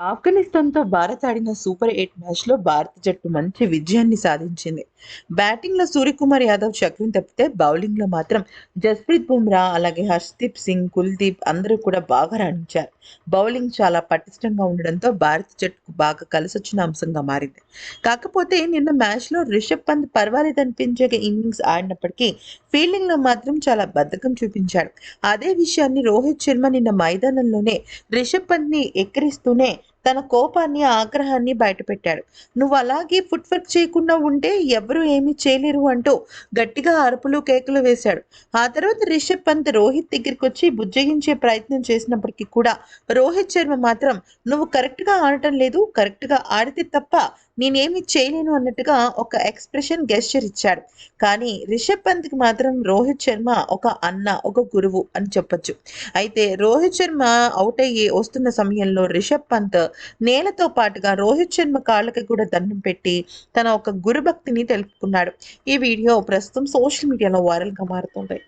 ఆఫ్ఘనిస్తాన్తో భారత్ ఆడిన super eight మ్యాచ్లో భారత జట్టు మంచి విజయాన్ని సాధించింది. బ్యాటింగ్లో సూర్యకుమార్ యాదవ్ చక్రం తప్పితే బౌలింగ్లో మాత్రం జస్ప్రీత్ బుమ్రా అలాగే హర్షదీప్ సింగ్ కుల్దీప్ అందరూ కూడా బాగా రాణించారు. బౌలింగ్ చాలా పటిష్టంగా ఉండడంతో భారత జట్టుకు బాగా కలిసొచ్చిన అంశంగా మారింది. కాకపోతే నిన్న మ్యాచ్లో రిషబ్ పంత్ పర్వాలేదు అనిపించే ఇన్నింగ్స్ ఆడినప్పటికీ ఫీల్డింగ్లో మాత్రం చాలా బద్ధకం చూపించాడు. అదే విషయాన్ని రోహిత్ శర్మ నిన్న మైదానంలోనే రిషబ్ పంత్ని ఎక్కిరిస్తూనే తన కోపాన్ని ఆగ్రహాన్ని బయటపెట్టాడు. నువ్వు అలాగే ఫుట్ వర్క్ చేయకుండా ఉంటే ఎవరు ఏమీ చేయలేరు అంటూ గట్టిగా అరుపులు కేకలు వేశాడు. ఆ తర్వాత రిషబ్ పంత్ రోహిత్ దగ్గరికి వచ్చి బుజ్జగించే ప్రయత్నం చేసినప్పటికీ కూడా రోహిత్ శర్మ మాత్రం నువ్వు కరెక్ట్గా ఆడటం లేదు కరెక్ట్గా ఆడితే తప్ప నేనేమి చేయలేను అన్నట్టుగా ఒక ఎక్స్ప్రెషన్ గెస్చర్ ఇచ్చాడు. కానీ రిషబ్ పంత్కి మాత్రం రోహిత్ శర్మ ఒక అన్న ఒక గురువు అని చెప్పొచ్చు. అయితే రోహిత్ శర్మ అవుట్ అయ్యి వస్తున్న సమయంలో రిషబ్ పంత్ నేలతో పాటుగా రోహిత్ శర్మ కాళ్ళకి కూడా దండం పెట్టి తన ఒక గురుభక్తిని తెలుపుకున్నాడు. ఈ వీడియో ప్రస్తుతం సోషల్ మీడియాలో వైరల్గా మారుతుంది.